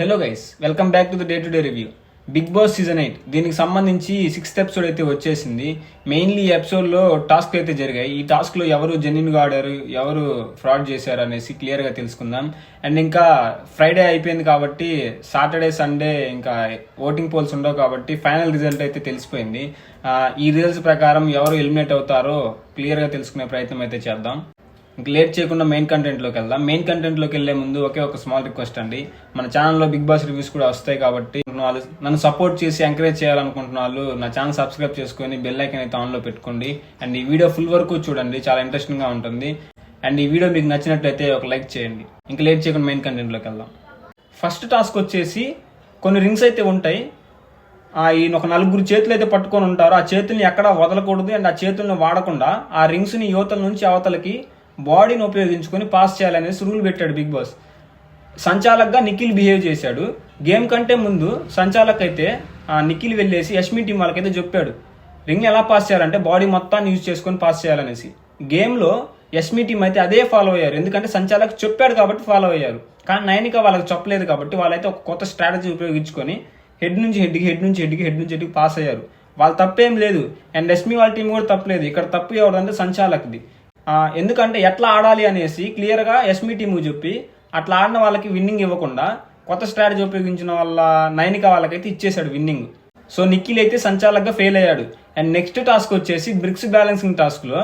Hello guys welcome back to the day to day review Bigg Boss season eight దీనికి సంబంధించి sixth episode అయితే వచ్చేసింది. Mainly ఈ ఎపిసోడ్లో టాస్క్ అయితే జరిగాయి. ఈ టాస్క్లో ఎవరు జెన్యున్గా ఆడారు ఎవరు ఫ్రాడ్ చేశారు అనేసి క్లియర్గా తెలుసుకుందాం. అండ్ ఇంకా ఫ్రైడే అయిపోయింది కాబట్టి సాటర్డే సండే ఇంకా ఓటింగ్ పోల్స్ ఉండవు కాబట్టి ఫైనల్ రిజల్ట్ అయితే తెలిసిపోయింది. ఈ రిజల్ట్స్ ప్రకారం ఎవరు ఎలిమినేట్ అవుతారో క్లియర్గా తెలుసుకునే ప్రయత్నం అయితే చేద్దాం. లేట్ చేయకుండా మెయిన్ కంటెంట్లోకి వెళ్దాం. మెయిన్ కంటెంట్లోకి వెళ్ళే ముందు ఒకే ఒక స్మాల్ రిక్వెస్ట్ అండి. మన ఛానల్లో బిగ్ బాస్ రివ్యూస్ కూడా వస్తాయి కాబట్టి వాళ్ళు నన్ను సపోర్ట్ చేసి ఎంకరేజ్ చేయాలనుకుంటున్న వాళ్ళు నా ఛానల్ సబ్స్క్రైబ్ చేసుకొని బెల్ ఐకన్ అయితే ఆన్లో పెట్టుకోండి. అండ్ ఈ వీడియో ఫుల్ వరకు చూడండి. చాలా ఇంట్రెస్టింగ్గా ఉంటుంది. అండ్ ఈ వీడియో మీకు నచ్చినట్లయితే ఒక లైక్ చేయండి. ఇంకా లేట్ చేయకుండా మెయిన్ కంటెంట్లోకి వెళ్దాం. ఫస్ట్ టాస్క్ వచ్చేసి కొన్ని రింగ్స్ అయితే ఉంటాయి. ఆ ఈయన ఒక నలుగురు చేతులు అయితే పట్టుకొని ఉంటారు. ఆ చేతుల్ని ఎక్కడ వదలకూడదు. అండ్ ఆ చేతుల్ని వాడకుండా ఆ రింగ్స్ని యువతల నుంచి అవతలకి బాడీని ఉపయోగించుకొని పాస్ చేయాలనేసి రూల్ పెట్టాడు బిగ్ బాస్ సంచాలక్గా నిఖిల్ బిహేవ్ చేశాడు. గేమ్ కంటే ముందు సంచాలక్ అయితే ఆ నిఖిల్ వెళ్ళేసి యష్మి టీం వాళ్ళకైతే చెప్పాడు. రింగ్ ఎలా పాస్ చేయాలంటే బాడీ మొత్తాన్ని యూజ్ చేసుకొని పాస్ చేయాలనేసి. గేమ్లో యష్మి టీం అయితే అదే ఫాలో అయ్యారు. ఎందుకంటే సంచాలక్ చెప్పాడు కాబట్టి ఫాలో అయ్యారు. కానీ నయనిక వాళ్ళకి చెప్పలేదు కాబట్టి వాళ్ళైతే ఒక కొత్త స్ట్రాటజీ ఉపయోగించుకొని హెడ్ నుంచి హెడ్కి హెడ్ నుంచి హెడ్కి హెడ్ నుంచి హెడ్కి పాస్ అయ్యారు. వాళ్ళ తప్పేం లేదు. అండ్ యష్మి వాళ్ళ టీం కూడా తప్పలేదు. ఇక్కడ తప్పు ఎవరిదంటే సంచాలక్ది. ఎందుకంటే ఎట్లా ఆడాలి అనేసి క్లియర్గా ఎస్మి టీము చెప్పి అట్లా ఆడిన వాళ్ళకి విన్నింగ్ ఇవ్వకుండా కొత్త స్ట్రాటజీ ఉపయోగించిన వాళ్ళ నైనిక వాళ్ళకైతే ఇచ్చేశాడు విన్నింగ్. సో నిఖిల్ అయితే సంచాలకగా ఫెయిల్ అయ్యాడు. అండ్ నెక్స్ట్ టాస్క్ వచ్చేసి బ్రిక్స్ బ్యాలెన్సింగ్ టాస్క్లో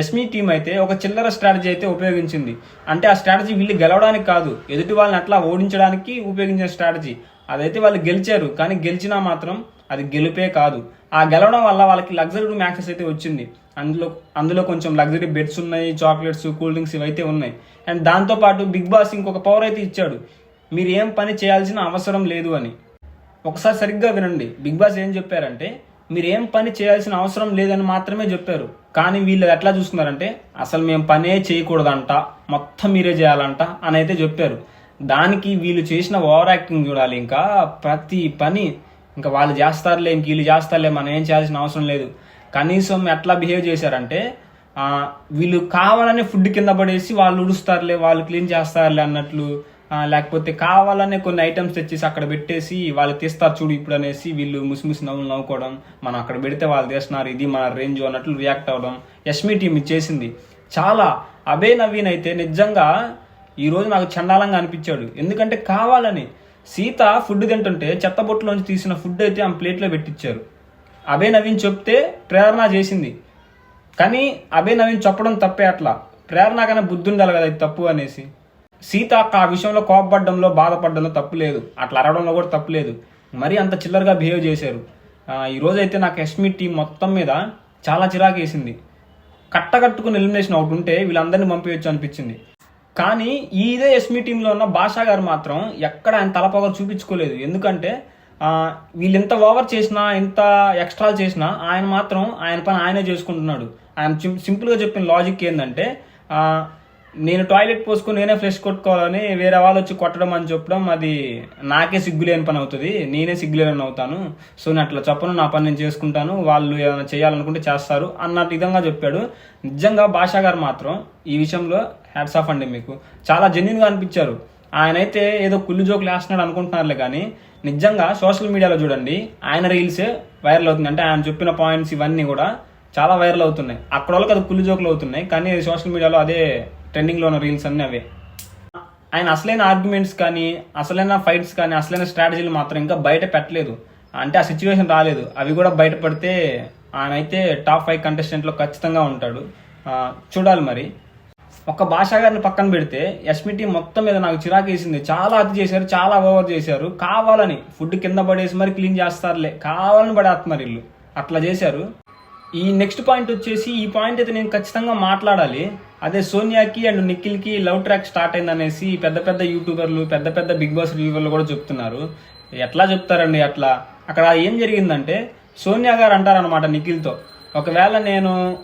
ఎస్మి టీం అయితే ఒక చిల్లర స్ట్రాటజీ అయితే ఉపయోగించింది. అంటే ఆ స్ట్రాటజీ వీళ్ళు గెలవడానికి కాదు ఎదుటి వాళ్ళని అట్లా ఓడించడానికి ఉపయోగించిన స్ట్రాటజీ. అదైతే వాళ్ళు గెలిచారు కానీ గెలిచినా మాత్రం అది గెలుపే కాదు. ఆ గెలవడం వల్ల వాళ్ళకి లగ్జరీ రూమ్ యాక్సెస్ అయితే వచ్చింది. అందులో అందులో కొంచెం లగ్జరీ బెడ్స్ ఉన్నాయి చాక్లెట్స్ కూల్ డ్రింక్స్ ఇవైతే ఉన్నాయి. అండ్ దాంతోపాటు బిగ్ బాస్ ఇంకొక పవర్ అయితే ఇచ్చాడు. మీరు ఏం పని చేయాల్సిన అవసరం లేదు అని. ఒకసారి సరిగ్గా వినండి. బిగ్ బాస్ ఏం చెప్పారంటే మీరు ఏం పని చేయాల్సిన అవసరం లేదని మాత్రమే చెప్పారు. కానీ వీళ్ళు ఎట్లా చూస్తున్నారంటే అసలు మేము పనే చేయకూడదంట మొత్తం మీరే చేయాలంట అని అయితే చెప్పారు. దానికి వీళ్ళు చేసిన ఓవర్ యాక్టింగ్ చూడాలి ఇంకా. ప్రతి పని ఇంకా వాళ్ళు చేస్తారులే ఇంక వీళ్ళు చేస్తారులే మనం ఏం చేయాల్సిన అవసరం లేదు. కనీసం ఎట్లా బిహేవ్ చేశారంటే వీళ్ళు కావాలనే ఫుడ్ కింద పడేసి వాళ్ళు ఉడుస్తారులే వాళ్ళు క్లీన్ చేస్తారులే అన్నట్లు లేకపోతే కావాలనే కొన్ని ఐటమ్స్ తెచ్చేసి అక్కడ పెట్టేసి వాళ్ళు తీస్తారు చూడు ఇప్పుడు అనేసి వీళ్ళు ముసిముసి నవ్వులు నవ్వుకోవడం మనం అక్కడ పెడితే వాళ్ళు తీస్తున్నారు ఇది మన రేంజ్ అన్నట్లు రియాక్ట్ అవ్వడం యష్మి టీం ఇచ్చేసింది. చాలా అబే నవీన్ అయితే నిజంగా ఈరోజు నాకు చండాలంగా అనిపించాడు. ఎందుకంటే కావాలని సీత ఫుడ్ తింటుంటే చెత్తబొట్టులోంచి తీసిన ఫుడ్ అయితే ఆమె ప్లేట్లో పెట్టించారు అభే నవీన్ చెప్తే ప్రేరణ చేసింది. కానీ అభే నవీన్ చెప్పడం తప్పే అట్లా. ప్రేరణ కన్నా బుద్ధి ఉండాలి కదా ఇది తప్పు అనేసి. సీత ఆ విషయంలో కోపపడడంలో బాధపడడంలో తప్పు లేదు. అట్లా అరవడంలో కూడా తప్పు లేదు. మరీ అంత చిల్లరగా బిహేవ్ చేశారు. ఈరోజైతే నాకు ఎస్మి టీం మొత్తం మీద చాలా చిరాకు వేసింది కట్టకట్టుకుని ఎలిమినేషన్ ఒకటి ఉంటే వీళ్ళందరినీ పంపించచ్చు అనిపించింది. కానీ ఇదే ఎస్మి టీంలో ఉన్న భాషా గారు మాత్రం ఎక్కడ ఆయన తలపొగరు చూపించుకోలేదు. ఎందుకంటే వీళ్ళు ఎంత ఓవర్ చేసినా ఎంత ఎక్స్ట్రా చేసినా ఆయన మాత్రం ఆయన పని ఆయనే చేసుకుంటున్నాడు. ఆయన సింపుల్గా చెప్పిన లాజిక్ ఏంటంటే నేను టాయిలెట్ పోసుకుని నేనే ఫ్రెష్ కొట్టుకోవాలని వేరే వాళ్ళు వచ్చి కొట్టడం అని చెప్పడం అది నాకే సిగ్గులేని పని అవుతుంది. నేనే సిగ్గులేని అవుతాను. సో నేను అట్లా చెప్పను నా పని నేను చేసుకుంటాను వాళ్ళు ఏమైనా చేయాలనుకుంటే చేస్తారు అన్న విధంగా చెప్పాడు. నిజంగా భాషా గారు మాత్రం ఈ విషయంలో హ్యాట్స్ ఆఫ్ అండి మీకు. చాలా జెన్యున్గా అనిపించారు. ఆయన అయితే ఏదో కుళ్ళు జోకులు వేస్తున్నాడు అనుకుంటున్నారులే కానీ నిజంగా సోషల్ మీడియాలో చూడండి ఆయన రీల్సే వైరల్ అవుతుంది. అంటే ఆయన చెప్పిన పాయింట్స్ ఇవన్నీ కూడా చాలా వైరల్ అవుతున్నాయి. అక్కడ వాళ్ళకి అది కుళ్ళు జోకులు అవుతున్నాయి కానీ సోషల్ మీడియాలో అదే ట్రెండింగ్లో ఉన్న రీల్స్ అన్నీ అవే. ఆయన అసలైన ఆర్గ్యుమెంట్స్ కానీ అసలైన ఫైట్స్ కానీ అసలైన స్ట్రాటజీలు మాత్రం ఇంకా బయట పెట్టలేదు. అంటే ఆ సిచ్యువేషన్ రాలేదు. అవి కూడా బయటపడితే ఆయన అయితే టాప్ ఫైవ్ కంటెస్టెంట్లో ఖచ్చితంగా ఉంటాడు. చూడాలి మరి. ఒక భాషా గారిని పక్కన పెడితే ఎస్మిటి మొత్తం మీద నాకు చిరాకు వేసింది. చాలా అతి చేశారు చాలా ఓవర్ చేశారు. కావాలని ఫుడ్ కింద పడేసి మరి క్లీన్ చేస్తారులే. కావాలని పడేస్తున్నారు వీళ్ళు. అట్లా చేశారు. ఈ నెక్స్ట్ పాయింట్ వచ్చేసి ఈ పాయింట్ అయితే నేను ఖచ్చితంగా మాట్లాడాలి. అదే సోనియాకి అండ్ నిఖిల్కి లవ్ ట్రాక్ స్టార్ట్ అయిందనేసి పెద్ద పెద్ద యూట్యూబర్లు పెద్ద పెద్ద బిగ్ బాస్ రివ్యూవర్లు కూడా చెప్తున్నారు. ఎట్లా చెప్తారండి అట్లా? అక్కడ ఏం జరిగిందంటే సోనియా గారు అంటారనమాట నిఖిల్తో ఒకవేళ నేను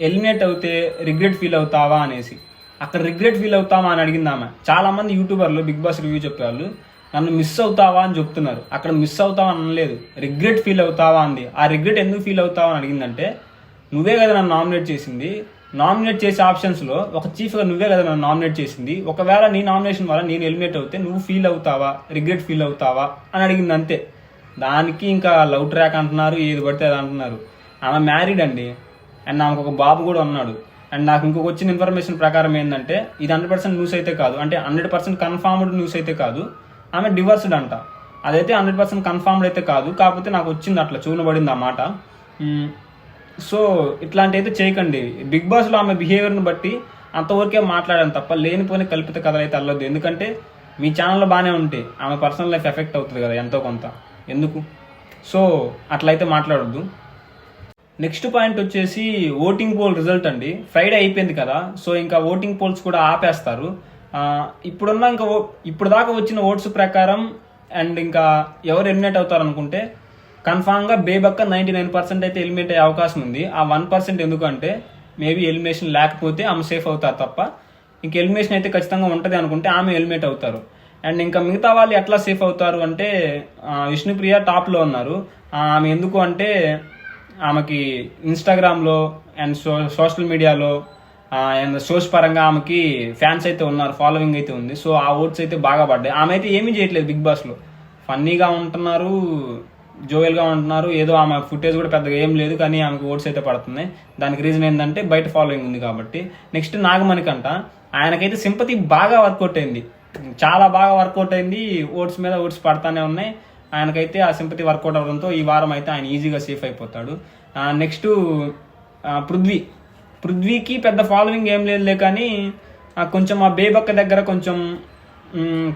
ఎలిమినేట్ అవుతే రిగ్రెట్ ఫీల్ అవుతావా? అనేసి. అక్కడ రిగ్రెట్ ఫీల్ అవుతావా అని అడిగింది ఆమె. చాలా మంది యూట్యూబర్లు బిగ్ బాస్ రివ్యూ చెప్పేవాళ్ళు నన్ను మిస్ అవుతావా అని చెప్తున్నారు. అక్కడ మిస్ అవుతావా అని అనలేదు. రిగ్రెట్ ఫీల్ అవుతావా అంది. ఆ రిగ్రెట్ ఎందుకు ఫీల్ అవుతావా అని అడిగిందంటే నువ్వే కదా నన్ను నామినేట్ చేసింది. నామినేట్ చేసే ఆప్షన్స్లో ఒక చీఫ్గా నువ్వే కదా నన్ను నామినేట్ చేసింది. ఒకవేళ నీ నామినేషన్ వల్ల నేను ఎలిమినేట్ అవుతే నువ్వు ఫీల్ అవుతావా? రిగ్రెట్ ఫీల్ అవుతావా? అని అడిగింది అంతే దానికి ఇంకా లవ్ ట్రాక్ అంటున్నారు ఏది పడితే అది అంటున్నారు. ఆమె మ్యారీడ్ అండి. అండ్ నాకు ఒక బాబు కూడా ఉన్నాడు. అండ్ నాకు ఇంకొక వచ్చిన ఇన్ఫర్మేషన్ ప్రకారం ఏంటంటే ఇది హండ్రెడ్ పర్సెంట్ న్యూస్ అయితే కాదు. అంటే హండ్రెడ్ పర్సెంట్ కన్ఫర్మ్డ్ న్యూస్ అయితే కాదు. ఆమె డివర్స్డ్ అంట. అదైతే హండ్రెడ్ పర్సెంట్ కన్ఫామ్డ్ అయితే కాదు. కాకపోతే నాకు వచ్చింది అట్లా చూనబడింది ఆ మాట. సో ఇట్లాంటి అయితే చేయకండి. బిగ్ బాస్లో ఆమె బిహేవియర్ని బట్టి అంతవరకే మాట్లాడాను తప్ప లేనిపోని కల్పిత కథలు అయితే అల్లొద్దు. ఎందుకంటే మీ ఛానల్లో బాగానే ఉంటే ఆమె పర్సనల్ లైఫ్ ఎఫెక్ట్ అవుతుంది కదా ఎంతో కొంత. ఎందుకు? సో అట్లయితే మాట్లాడొద్దు. నెక్స్ట్ పాయింట్ వచ్చేసి ఓటింగ్ పోల్ రిజల్ట్ అండి. ఫ్రైడే అయిపోయింది కదా సో ఇంకా ఓటింగ్ పోల్స్ కూడా ఆపేస్తారు. ఇప్పుడున్న ఇంకా ఇప్పుడు దాకా వచ్చిన ఓట్స్ ప్రకారం అండ్ ఇంకా ఎవరు ఎలిమినేట్ అవుతారు అనుకుంటే కన్ఫామ్గా బేబక్క నైంటీ నైన్ పర్సెంట్ అయితే ఎలిమినేట్ అయ్యే అవకాశం ఉంది. ఆ వన్ పర్సెంట్ ఎందుకంటే మేబీ ఎలిమినేషన్ లేకపోతే ఆమె సేఫ్ అవుతారు తప్ప ఇంక ఎలిమినేషన్ అయితే ఖచ్చితంగా ఉంటుంది అనుకుంటే ఆమె ఎలిమినేట్ అవుతారు. అండ్ ఇంకా మిగతా వాళ్ళు ఎట్లా సేఫ్ అవుతారు అంటే విష్ణుప్రియ టాప్లో ఉన్నారు. ఆమె ఎందుకు అంటే ఆమెకి ఇన్స్టాగ్రామ్లో అండ్ సో సోషల్ మీడియాలో అండ్ సోర్స్ పరంగా ఆమెకి ఫ్యాన్స్ అయితే ఉన్నారు ఫాలోయింగ్ అయితే ఉంది. సో ఆ ఓట్స్ అయితే బాగా పడ్డాయి. ఆమె అయితే ఏమీ చేయట్లేదు బిగ్ బాస్లో ఫన్నీగా ఉంటున్నారు జోయల్గా ఉంటున్నారు ఏదో ఆమె ఫుటేజ్ కూడా పెద్దగా ఏం లేదు కానీ ఆమెకు ఓట్స్ అయితే పడుతున్నాయి. దానికి రీజన్ ఏంటంటే బయట ఫాలోయింగ్ ఉంది కాబట్టి. నెక్స్ట్ నాగమణికంట ఆయనకైతే సింపతి బాగా వర్కౌట్ అయింది. చాలా బాగా వర్కౌట్ అయింది ఓట్స్ మీద ఓట్స్ పడతానే ఉన్నాయి. ఆయనకైతే ఆ సింపతి వర్కౌట్ అవడంతో ఈ వారం అయితే ఆయన ఈజీగా సేఫ్ అయిపోతాడు. నెక్స్ట్ పృథ్వీ. పృథ్వీకి పెద్ద ఫాలోయింగ్ ఏం లేదులే కానీ కొంచెం ఆ బేబక్క దగ్గర కొంచెం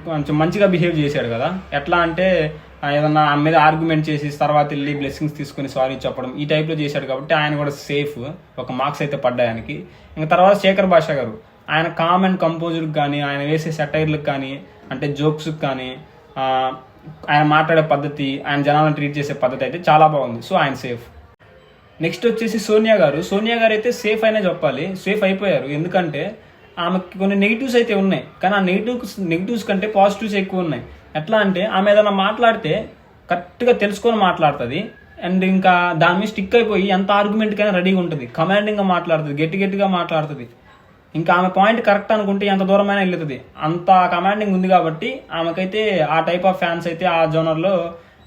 కొంచెం మంచిగా బిహేవ్ చేశాడు కదా. ఎట్లా అంటే ఏదన్నా ఆమె మీద ఆర్గ్యుమెంట్ చేసి తర్వాత వెళ్ళి బ్లెస్సింగ్స్ తీసుకుని సారీ చెప్పడం ఈ టైప్లో చేశాడు కాబట్టి ఆయన కూడా సేఫ్ ఒక మార్క్స్ అయితే పడ్డాయి ఆయనకి. ఇంకా తర్వాత శేఖర్ భాష గారు. ఆయన కామన్ కంపోజర్కి కానీ ఆయన వేసే సెటైర్లకు కానీ అంటే జోక్స్కి కానీ ఆయన మాట్లాడే పద్ధతి ఆయన జనాలను ట్రీట్ చేసే పద్ధతి అయితే చాలా బాగుంది. సో ఆయన సేఫ్ నెక్స్ట్ వచ్చేసి సోనియా గారు. సోనియా గారు అయితే సేఫ్ అయినా చెప్పాలి. సేఫ్ అయిపోయారు. ఎందుకంటే ఆమెకి కొన్ని నెగిటివ్స్ అయితే ఉన్నాయి. కానీ ఆ నెగిటివ్స్ నెగిటివ్స్ కంటే పాజిటివ్స్ ఎక్కువ ఉన్నాయి. ఎట్లా అంటే ఆమె ఏదైనా మాట్లాడితే కరెక్ట్గా తెలుసుకొని మాట్లాడుతుంది. అండ్ ఇంకా దాని మీద స్టిక్ అయిపోయి ఎంత ఆర్గ్యుమెంట్కైనా రెడీగా ఉంటుంది. కమాండింగ్గా మాట్లాడుతుంది. గట్టి గట్టిగా మాట్లాడుతుంది. ఇంకా ఆమె పాయింట్ కరెక్ట్ అనుకుంటే ఎంత దూరమైనా వెళ్తుంది. అంత కమాండింగ్ ఉంది కాబట్టి ఆమెకైతే ఆ టైప్ ఆఫ్ ఫ్యాన్స్ అయితే ఆ జోనర్లో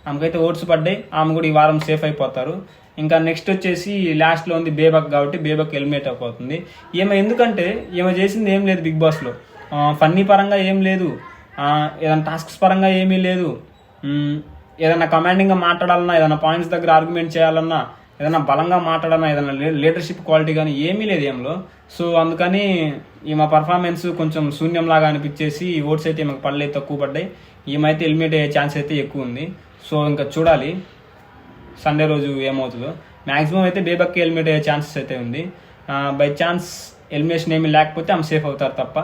ఆమెకైతే ఓట్స్ పడ్డాయి. ఆమె కూడా ఈ వారం సేఫ్ అయిపోతారు. ఇంకా నెక్స్ట్ వచ్చేసి లాస్ట్లో ఉంది బేబక్ కాబట్టి బేబక్ ఎలిమినేట్ అయిపోతుంది ఈమె ఎందుకంటే ఈమె చేసింది ఏం లేదు బిగ్ బాస్లో ఫన్నీ పరంగా ఏం లేదు. ఏదైనా టాస్క్స్ పరంగా ఏమీ లేదు. ఏదైనా కమాండింగ్గా మాట్లాడాలన్నా ఏదైనా పాయింట్స్ దగ్గర ఆర్గ్యుమెంట్ చేయాలన్నా ఏదైనా బలంగా మాట్లాడన్నా ఏదైనా లీడర్షిప్ క్వాలిటీ కానీ ఏమీ లేదు ఏంలో సో అందుకని ఈమె పర్ఫార్మెన్స్ కొంచెం శూన్యంలాగా అనిపించేసి ఓట్స్ అయితే ఈమెకు పడలేదు తక్కువ పడ్డాయి. ఈమె అయితే ఎలిమినేట్ అయ్యే ఛాన్స్ అయితే ఎక్కువ ఉంది. సో ఇంకా చూడాలి. సండే రోజు ఏమవుతుందో. మాక్సిమం అయితే బేబక్కి హెల్మెట్ అయ్యే ఛాన్సెస్ అయితే ఉంది. బై ఛాన్స్ ఎలిమినేషన్ ఏమీ లేకపోతే ఆమె సేఫ్ అవుతారు తప్ప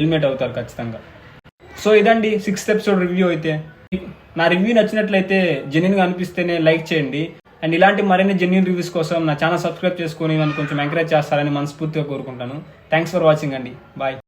ఎలిమినేట్ అవుతారు ఖచ్చితంగా. సో ఇదండి సిక్స్త్ ఎపిసోడ్ రివ్యూ అయితే. నా రివ్యూ నచ్చినట్లయితే జెన్యున్గా అనిపిస్తేనే లైక్ చేయండి. అండ్ ఇలాంటి మరిన్ని జెన్యున్ రివ్యూస్ కోసం నా ఛానల్ సబ్స్క్రైబ్ చేసుకొని నన్ను కొంచెం ఎంకరేజ్ చేస్తారని మనస్ఫూర్తిగా కోరుకుంటాను. థ్యాంక్స్ ఫర్ వాచింగ్ అండి. బాయ్